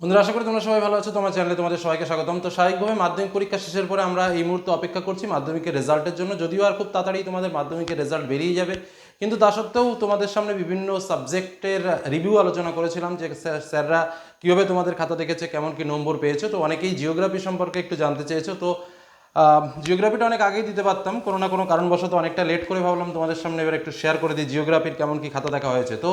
বন্ধুরা, আশা করি তোমরা সবাই ভালো আছো। তোমার চ্যানেলে তোমাদের সবাইকে স্বাগতম। তো স্বাভাবিকভাবে মাধ্যমিক পরীক্ষা শেষের পরে আমরা এই মুহূর্তে অপেক্ষা করছি মাধ্যমিকের রেজাল্টের জন্য। যদিও আর খুব তাড়াতাড়ি তোমাদের মাধ্যমিকের রেজাল্ট বেরিয়ে যাবে, কিন্তু তা সত্ত্বেও তোমাদের সামনে বিভিন্ন সাবজেক্টের রিভিউ আলোচনা করেছিলাম যে স্যার- স্যাররা কীভাবে তোমাদের খাতা দেখেছে, কেমন কি নম্বর পেয়েছ। তো অনেকেই জিওগ্রাফি সম্পর্কে একটু জানতে চেয়েছো। তো জিওগ্রাফিটা অনেক আগেই দিতে পারতাম। কোনো না কোনো কারণবশত অনেকটা লেট করে ভাবলাম তোমাদের সামনে এবার একটু শেয়ার করে দিই জিওগ্রাফির কেমন কি খাতা দেখা হয়েছে। তো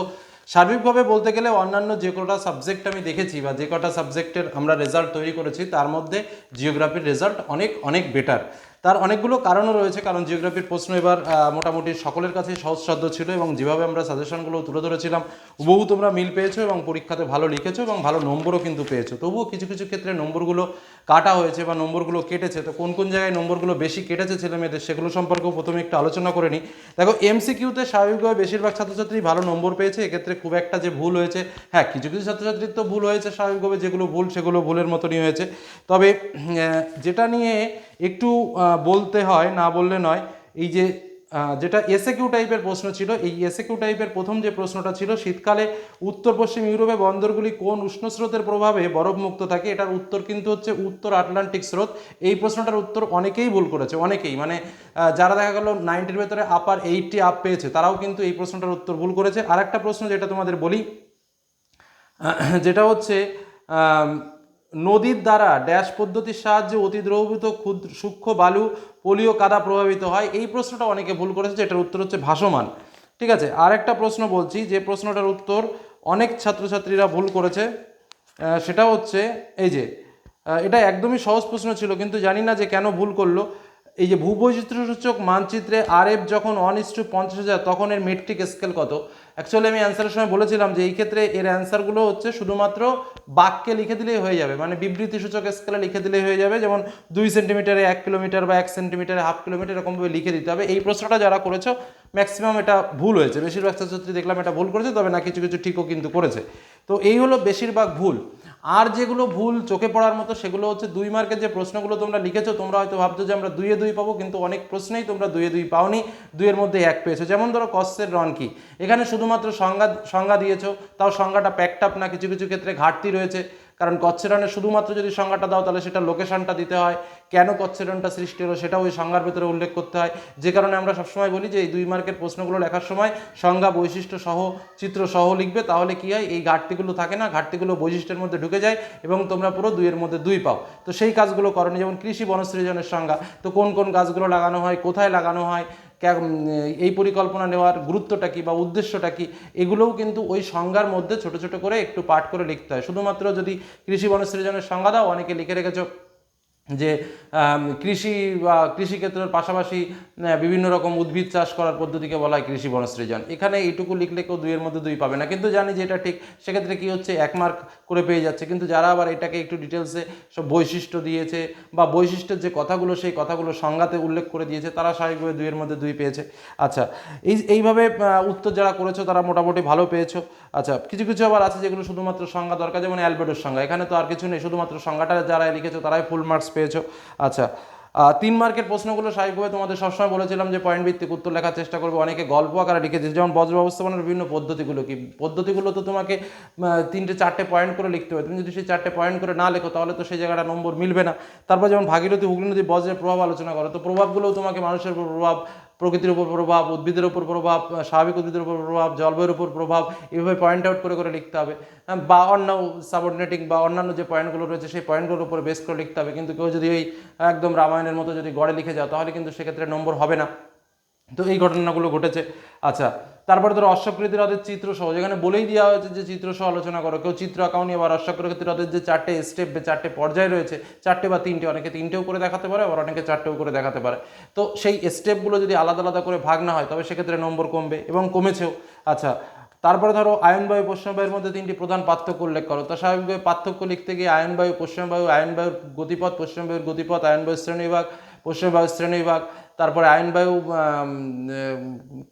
সার্বিকভাবে বলতে গেলে অন্যান্য যে কটা সাবজেক্ট আমি দেখেছি বা যে কটা সাবজেক্টের আমরা রেজাল্ট তৈরি করেছি, তার মধ্যে জিওগ্রাফির রেজাল্ট অনেক অনেক বেটার তার অনেকগুলো কারণও রয়েছে, কারণ জিওগ্রাফির প্রশ্ন এবার মোটামুটি সকলের কাছে সহজসাধ্য ছিল এবং যেভাবে আমরা সাজেশনগুলো তুলে ধরেছিলাম বহু তোমরা মিল পেয়েছ এবং পরীক্ষাতে ভালো লিখেছো এবং ভালো নম্বরও কিন্তু পেয়েছ। তবুও কিছু কিছু ক্ষেত্রে নম্বরগুলো কাটা হয়েছে বা নম্বরগুলো কেটেছে। তো কোন কোন জায়গায় নম্বরগুলো বেশি কেটেছে ছেলে মেয়েদের সেগুলো সম্পর্কেও প্রথমে একটু আলোচনা করে নিই। দেখো এমসিকিউতে স্বাভাবিকভাবে বেশিরভাগ ছাত্রছাত্রী ভালো নম্বর পেয়েছে, এক্ষেত্রে খুব একটা যে ভুল হয়েছে হ্যাঁ কিছু কিছু ছাত্রছাত্রীর তো ভুল হয়েছে স্বাভাবিকভাবে, যেগুলো ভুল সেগুলো ভুলের মতনই হয়েছে। তবে যেটা নিয়ে একটু বলতে হয়, না বললে নয়, এই যে যেটা এসএকিউ টাইপের প্রশ্ন ছিল, এই এসএকিউ টাইপের প্রথম যে প্রশ্নটা ছিল, শীতকালে উত্তর পশ্চিম ইউরোপে বন্দরগুলি কোন উষ্ণ স্রোতের প্রভাবে বরফমুক্ত থাকে? এটার উত্তর কিন্তু হচ্ছে উত্তর আটলান্টিক স্রোত। এই প্রশ্নটার উত্তর অনেকেই ভুল করেছে, অনেকেই। মানে যারা দেখা গেল নাইনটির ভেতরে আপার এইটটি আপ পেয়েছে, তারাও কিন্তু এই প্রশ্নটার উত্তর ভুল করেছে। আর একটা প্রশ্ন যেটা তোমাদের বলি, যেটা হচ্ছে নদীর দ্বারা ড্যাশ পদ্ধতির সাহায্যে অতি দ্রবীভূত ক্ষুদ্র সূক্ষ্ম বালু পলিও কাদা প্রভাবিত হয়। এই প্রশ্নটা অনেকে ভুল করেছে, যেটার উত্তর হচ্ছে ভাসমান। ঠিক আছে আর একটা প্রশ্ন বলছি, যে প্রশ্নটার উত্তর অনেক ছাত্রছাত্রীরা ভুল করেছে। সেটা হচ্ছে, এই যে এটা একদমই সহজ প্রশ্ন ছিল, কিন্তু জানি না যে কেন ভুল করল। এই যে ভূবৈচিত্র্যসূচক মানচিত্রে আর এফ যখন ওয়ান ইস টু পঞ্চাশ হাজার, তখন এর মেট্রিক স্কেল কত? অ্যাকচুয়ালি আমি অ্যান্সারের সময় বলেছিলাম যে এই ক্ষেত্রে এর অ্যান্সারগুলো হচ্ছে শুধুমাত্র বাক্যে লিখে দিলেই হয়ে যাবে। মানে বিবৃতি সূচক স্কেলে লিখে দিলেই হয়ে যাবে। যেমন দুই সেন্টিমিটারে এক কিলোমিটার বা এক সেন্টিমিটারে হাফ কিলোমিটার এরকমভাবে লিখে দিতে হবে। এই প্রশ্নটা যারা করেছ ম্যাক্সিমাম এটা ভুল হয়েছে। বেশিরভাগ ছাত্রছাত্রী দেখলাম এটা ভুল করেছে, তবে না কিছু কিছু ঠিকও কিন্তু করেছে। তো এই হলো বেশিরভাগ ভুল। আর যেগুলো ভুল চোখে পড়ার মতো, সেগুলো হচ্ছে দুই মার্কের যে প্রশ্নগুলো তোমরা লিখেছো, তোমরা হয়তো ভাবছ যে আমরা দুইয়ে দুই পাবো, কিন্তু অনেক প্রশ্নেই তোমরা দুইয়ে দুই পাওনি, দুইয়ের মধ্যে এক পেয়েছ। যেমন ধরো কস্টের রন কি? এখানে শুধুমাত্র সংজ্ঞা সংজ্ঞা দিয়েছ, তাও সংজ্ঞাটা প্যাকটাপ না, কিছু কিছু ক্ষেত্রে ঘাটতি রয়েছে। কারণ কচ্ছেরনে শুধুমাত্র যদি সংজ্ঞাটা দাও, তাহলে সেটা লোকেশনটা দিতে হয়। কেন কচ্ছেরনটা সৃষ্টি হলো সেটাও ওই সংজ্ঞার ভেতরে উল্লেখ করতে হয়। যে কারণে আমরা সবসময় বলি যে এই দুই মার্কের প্রশ্নগুলো লেখার সময় সংজ্ঞা, বৈশিষ্ট্য সহ চিত্র সহ লিখবে, তাহলে কি হয়? এই ঘাটতিগুলো থাকে না, ঘাটতিগুলো বৈশিষ্ট্যের মধ্যে ঢুকে যায় এবং তোমরা পুরো দুইয়ের মধ্যে দুই পাও। তো সেই কাজগুলো করনি, যেমন কৃষি বনসৃজনের সংজ্ঞা। তো কোন কোন গাছগুলো লাগানো হয়, কোথায় লাগানো হয় এই পরিকল্পনা নেওয়ার গুরুত্বটা কী বা উদ্দেশ্যটা কী, এগুলোও কিন্তু ওই সংজ্ঞার মধ্যে ছোট ছোট করে একটু পাঠ করে লিখতে হয়। শুধুমাত্র যদি কৃষি বনসৃজনের সংজ্ঞা দাও, অনেকে লিখে রেখেছো যে কৃষি বা কৃষিক্ষেত্রের পাশাপাশি বিভিন্ন রকম উদ্ভিদ চাষ করার পদ্ধতিকে বলা হয় কৃষি বনসৃজন। এখানে এইটুকু লিখলে কেউ দুইয়ের মধ্যে দুই পাবে না। কিন্তু জানি যে এটা ঠিক, সেক্ষেত্রে কী হচ্ছে, এক মার্ক করে পেয়ে যাচ্ছে। কিন্তু যারা আবার এটাকে একটু ডিটেলসে সব বৈশিষ্ট্য দিয়েছে বা বৈশিষ্ট্যের যে কথাগুলো, সেই কথাগুলো সংজ্ঞাতে উল্লেখ করে দিয়েছে, তারা স্বাভাবিকভাবে দুইয়ের মধ্যে দুই পেয়েছে। আচ্ছা এই, এইভাবে উত্তর যারা করেছ, তারা মোটামুটি ভালো পেয়েছ। আচ্ছা কিছু কিছু আবার আছে যেগুলো শুধুমাত্র সংজ্ঞা দরকার, যেমন অ্যালবেডোর সংজ্ঞা। এখানে তো আর কিছু নেই, শুধুমাত্র সংজ্ঞাটা যারা লিখেছো, তারাই ফুল মার্কস পেয়েছ? আচ্ছা তিন মার্কের প্রশ্নগুলো স্বাভাবিকভাবে তোমাদের সবসময় বলেছিলাম যে পয়েন্ট ভিত্তিক উত্তর লেখার চেষ্টা করবে। অনেকে গল্প আকারে লিখেছে, যেমন বজ্র ব্যবস্থাপনার বিভিন্ন পদ্ধতিগুলো কি? পদ্ধতিগুলো তো তোমাকে তিনটে চারটে পয়েন্ট করে লিখতে হবে। তুমি যদি সেই চারটে পয়েন্ট করে না লেখো, তাহলে তো সেই জায়গাটা নম্বর মিলবে না। তারপর যেমন ভাগীরথী হুগলি নদী বজ্রের প্রভাব আলোচনা করো, তো প্রভাবগুলোও তোমাকে মানুষের প্রভাব প্রকৃতির উপর প্রভাব উদ্ভিদের উপর প্রভাব স্বাভাবিক উদ্ভিদের উপর প্রভাব জলবায়ুর উপর প্রভাব এইভাবে পয়েন্ট আউট করে করে লিখতে হবে। হ্যাঁ, বা অন্য সাবঅর্ডিনেটিং বা অন্যান্য যে পয়েন্টগুলো রয়েছে সেই পয়েন্টগুলোর উপর বেস করে লিখতে হবে। কিন্তু কেউ যদি ওই একদম রামায়ণের মতো যদি গড়ে লিখে যাও তাহলে কিন্তু সেক্ষেত্রে নম্বর হবে না। তো এই ঘটনাগুলো ঘটেছে। আচ্ছা তারপরে ধরো অশ্বকৃতি হ্রদের চিত্র সহ, যেখানে বলেই দেওয়া হয়েছে যে চিত্র সহ আলোচনা করো, কেউ চিত্র আঁকাও নিয়ে আবার অশ্বকৃতি হ্রদের যে চারটে স্টেপ বা চারটে পর্যায় রয়েছে, চারটে বা তিনটে, অনেকে তিনটেও করে দেখাতে পারে, আবার অনেকে চারটেও করে দেখাতে পারে। তো সেই স্টেপগুলো যদি আলাদা আলাদা করে ভাগ না হয়, তবে সেক্ষেত্রে নম্বর কমবে এবং কমেছেও। আচ্ছা তারপরে ধরো আয়ন বায়ু পশ্চিম মধ্যে তিনটি প্রধান পার্থক্য উল্লেখ করো। তা স্বাভাবিকভাবে পার্থক্য লিখতে গিয়ে আয়ন বায়ু পশ্চিম বায়ু আয়ন বায়ুর গতিপথ পশ্চিম বায়ুর গতিপথ আয়ন বায়ুর শ্রেণীবিভাগ বায়ুর শ্রেণীবিভাগ তারপরে আয়নবায়ু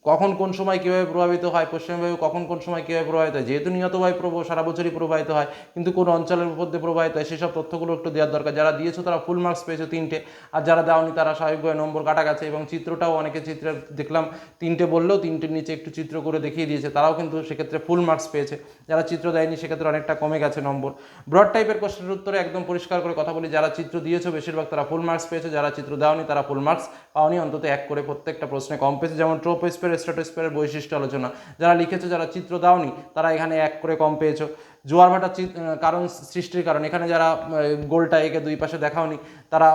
কখন কোন সময় কীভাবে প্রভাবিত হয় পশ্চিমবায়ু কখন কোন সময় কীভাবে প্রভাবিত হয়, যেহেতু নিয়ত বায়ু সারা বছরই প্রবাহিত হয়, কিন্তু কোন অঞ্চলের দিয়ে প্রবাহিত হয়, সেসব তথ্যগুলো একটু দেওয়ার দরকার। যারা দিয়েছ তারা ফুল মার্কস পেয়েছ তিনটে, আর যারা দাওনি তারা স্বাভাবিকভাবে নম্বর কাটা গেছে, এবং চিত্রটাও অনেকে চিত্র দেখলাম, তিনটে বললেও তিনটের নিচে একটু চিত্র করে দেখিয়ে দিয়েছে, তারাও কিন্তু সেক্ষেত্রে ফুল মার্কস পেয়েছে। যারা চিত্র দেয়নি সেক্ষেত্রে অনেকটা কমে গেছে নম্বর। ব্রড টাইপের কোশ্চেনের উত্তরে একদম পরিষ্কার করে কথা বলি, যারা চিত্র দিয়েছ বেশিরভাগ তারা ফুল মার্কস পেয়েছে, যারা চিত্র দেওনি তারা ফুল মার্কস পাওনি। অন্তত এক করে প্রত্যেকটা প্রশ্নে কম পেয়েছে, যেমন ট্রোপোস্পের স্ট্রাটোস্পের বৈশিষ্ট্য আলোচনা। যারা লিখেছো, যারা চিত্র দাওনি, তারা এখানে এক করে কম পেয়েছ। জোয়ার ভাটার কারণ সৃষ্টির কারণ। এখানে যারা গোলটা একে দুই পাশে দেখাওনি, তারা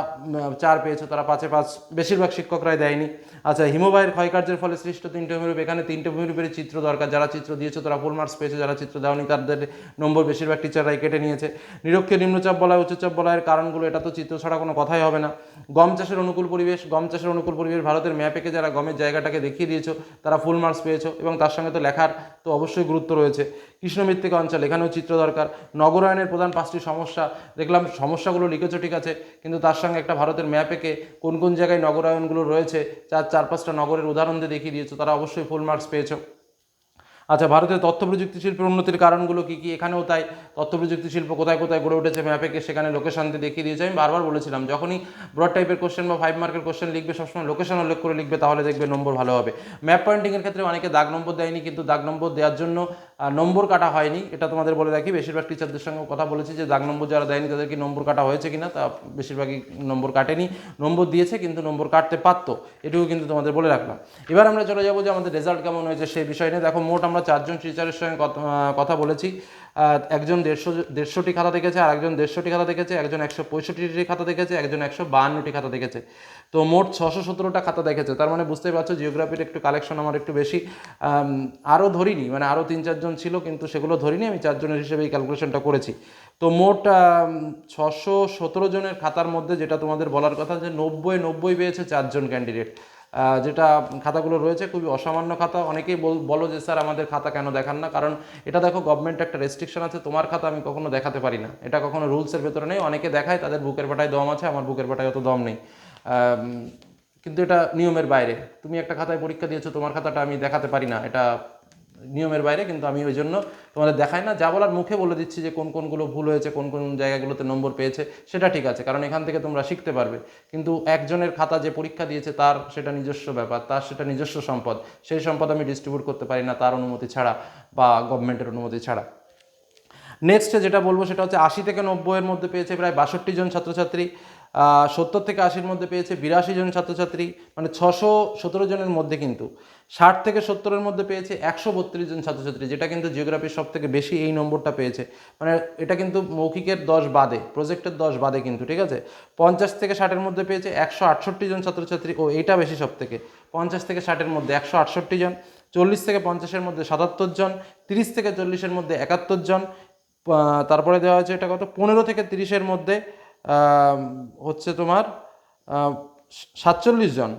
চার পেয়েছ, তারা পাঁচে পাঁচ। বেশিরভাগ শিক্ষকরাই দেয়নি। আচ্ছা হিমবাহের ক্ষয়কার্যের ফলে সৃষ্ট তিনটে ভূমিরূপ, এখানে তিনটে ভূমিরূপের চিত্র দরকার। যারা চিত্র দিয়েছ, তারা ফুল মার্কস পেয়েছে, যারা চিত্র দেওনি, তাদের নম্বর বেশিরভাগ টিচাররাই কেটে নিয়েছে। নিরক্ষীয় নিম্নচাপ বলয় উচ্চচাপ বলয়ের কারণগুলো, এটা তো চিত্র ছাড়া কোনো কথাই হবে না। গম চাষের অনুকূল পরিবেশ, গম চাষের অনুকূল পরিবেশ, ভারতের ম্যাপেকে যারা গমের জায়গাটাকে দেখিয়ে দিয়েছ, তারা ফুল মার্কস পেয়েছ, এবং তার সঙ্গে তো লেখার তো অবশ্যই গুরুত্ব রয়েছে। কৃষ্ণ মৃত্তিকা অঞ্চল, এখানেও চিত্র দরকার। নগরায়নের প্রধান পাঁচটি সমস্যা, দেখলাম সমস্যাগুলো লিখেছ ঠিক আছে, কিন্তু তার সঙ্গে একটা ভারতের ম্যাপ এঁকে কোন কোন জায়গায় নগরায়নগুলো রয়েছে, চার চার পাঁচটা নগরের উদাহরণ দিয়ে দেখিয়ে দিয়েছ, তারা অবশ্যই ফুল মার্কস পেয়েছ। আচ্ছা ভারতের তথ্য প্রযুক্তি শিল্পের উন্নতির কারণগুলো কী কী? এখানেও তাই তথ্য প্রযুক্তি শিল্প কোথায় কোথায় গড়ে উঠেছে ম্যাপেকে সেখানে লোকেশনতে দেখিয়ে দিয়েছে? আমি বারবার বলেছিলাম, যখনই ব্রড টাইপের কোশ্চেন বা ফাইভ মার্কের কোশ্চেন লিখবে, সবসময় লোকেশন উল্লেখ করে লিখবে, তাহলে দেখবে নম্বর ভালো হবে। ম্যাপ পয়েন্টিংয়ের ক্ষেত্রে অনেকে দাগ নম্বর দেয়নি, কিন্তু দাগ নম্বর দেওয়ার জন্য নম্বর কাটা হয়নি, এটা তোমাদের বলে রাখি। বেশিরভাগ টিচারদের সঙ্গে কথা বলেছি যে দাগ নম্বর যারা দেয়নি তাদেরকে নম্বর কাটা হয়েছে কিনা, তা বেশিরভাগই নম্বর কাটেনি। নম্বর দিয়েছে, কিন্তু নম্বর কাটতে পারতো, এটুকু কিন্তু তোমাদের বলে রাখলাম। এবার আমরা চলে যাব যে, আমাদের রেজাল্ট কেমন হয়েছে সেই বিষয় নিয়ে। দেখো, মোট আমরা চারজন টিচারের সঙ্গে কথা বলেছি। একজন দেড়শো, দেড়শোটি খাতা দেখেছে আর একজন দেড়শোটি খাতা দেখেছে, একজন একশো পঁয়ষট্টিটি খাতা দেখেছে, একজন একশো বাহান্নটি খাতা দেখেছে। তো মোট ছশো সতেরোটা খাতা দেখেছে। তার মানে বুঝতেই পারছ জিওগ্রাফির একটু কালেকশন আমার একটু বেশি আরও ধরিনি মানে আরও তিন চারজন ছিল, কিন্তু সেগুলো ধরিনি, আমি চারজনের হিসেবে এই ক্যালকুলেশনটা করেছি। তো মোট ছশো সতেরো জনের খাতার মধ্যে যেটা তোমাদের বলার কথা যে নব্বই নব্বই পেয়েছে চারজন ক্যান্ডিডেট যেটা খাতাগুলো রয়েছে, খুবই অসামান্য খাতা। অনেকেই বল- যে, স্যার, আমাদের খাতা কেন দেখান না? কারণ এটা দেখো গভর্নমেন্ট একটা রেস্ট্রিকশন আছে, তোমার খাতা আমি কখনো দেখাতে পারি না। এটা কখনো রুলসের ভেতরে নেই। অনেকে দেখায়, তাদের বুকের পাটায় দম আছে, আমার বুকের পাটায় অত দম নেই। কিন্তু এটা নিয়মের বাইরে। তুমি একটা খাতায় পরীক্ষা দিয়েছ, তোমার খাতাটা আমি দেখাতে পারি না। এটা নিয়মের বাইরে, কিন্তু আমি ওই জন্য তোমাদের দেখাই না। যা বলার মুখে বলে দিচ্ছি যে কোন কোনগুলো ভুল হয়েছে, কোন কোন জায়গাগুলোতে নম্বর পেয়েছে, সেটা ঠিক আছে, কারণ এখান থেকে তোমরা শিখতে পারবে। কিন্তু একজনের খাতা যে পরীক্ষা দিয়েছে, তার সেটা নিজস্ব ব্যাপার, তার সেটা নিজস্ব সম্পদ। সেই সম্পদ আমি ডিস্ট্রিবিউট করতে পারি না, তার অনুমতি ছাড়া বা গভর্নমেন্টের অনুমতি ছাড়া। নেক্সট যেটা বলব, সেটা হচ্ছে আশি থেকে নব্বইয়ের মধ্যে পেয়েছে প্রায় বাষট্টি জন ছাত্রছাত্রী। সত্তর থেকে আশির মধ্যে পেয়েছে বিরাশি জন ছাত্রছাত্রী মানে ছশো সতেরো জনের মধ্যে কিন্তু। ষাট থেকে সত্তরের মধ্যে পেয়েছে একশো বত্রিশ জন ছাত্রছাত্রী, যেটা কিন্তু জিওগ্রাফির সব থেকে বেশি এই নম্বরটা পেয়েছে। মানে এটা কিন্তু মৌখিকের দশ বাদে, প্রজেক্টের দশ বাদে কিন্তু, ঠিক আছে? পঞ্চাশ থেকে ষাটের মধ্যে পেয়েছে একশো আটষট্টি জন ছাত্রছাত্রী, ও এইটা বেশি সব থেকে পঞ্চাশ থেকে ষাটের মধ্যে একশো আটষট্টি জন, চল্লিশ থেকে পঞ্চাশের মধ্যে সাতাত্তর জন, তিরিশ থেকে চল্লিশের মধ্যে একাত্তর জন তারপরে দেওয়া হয়েছে এটা কত? পনেরো থেকে তিরিশের মধ্যে হচ্ছে তোমার সাতচল্লিশ জন।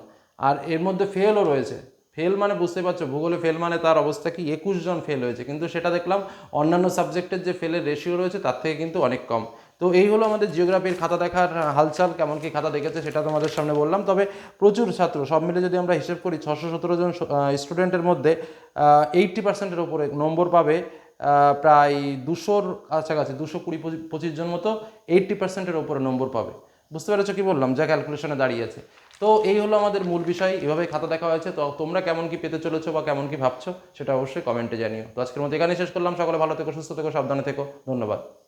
আর এর মধ্যে ফেলও রয়েছে। ফেল মানে বুঝতে পারছ, ভূগোলে ফেল মানে তার অবস্থা কি? একুশ জন ফেল হয়েছে। কিন্তু সেটা দেখলাম, অন্যান্য সাবজেক্টের যে ফেলের রেশিও রয়েছে, তার থেকে কিন্তু অনেক কম। তো এই হলো আমাদের জিওগ্রাফির খাতা দেখার হালচাল, কেমন কি খাতা দেখেছে সেটা তোমাদের সামনে বললাম। তবে প্রচুর ছাত্র, সব মিলে যদি আমরা হিসেব করি ছশো সতেরো জন স্টুডেন্টের মধ্যে এইট্টি পার্সেন্টের ওপরে নম্বর পাবে প্রায় দুশোর কাছাকাছি, দুশো কুড়ি পঁচি- পঁচিশ জন মতো এইট্টি পার্সেন্টের ওপরে নম্বর পাবে। বুঝতে পেরেছ কি বললাম? যা ক্যালকুলেশনে দাঁড়িয়েছে তো এই হলো আমাদের মূল বিষয়। এভাবে খাতা দেখা হয়েছে। তো তোমরা কেমন কি পেতে চলেছো বা কেমন কি ভাবছ, সেটা অবশ্যই কমেন্টে জানিও। তো আজকের মতো এখানে শেষ করলাম। সকলে ভালো থেকো, সুস্থ থেকো, সাবধানে থেকো। ধন্যবাদ।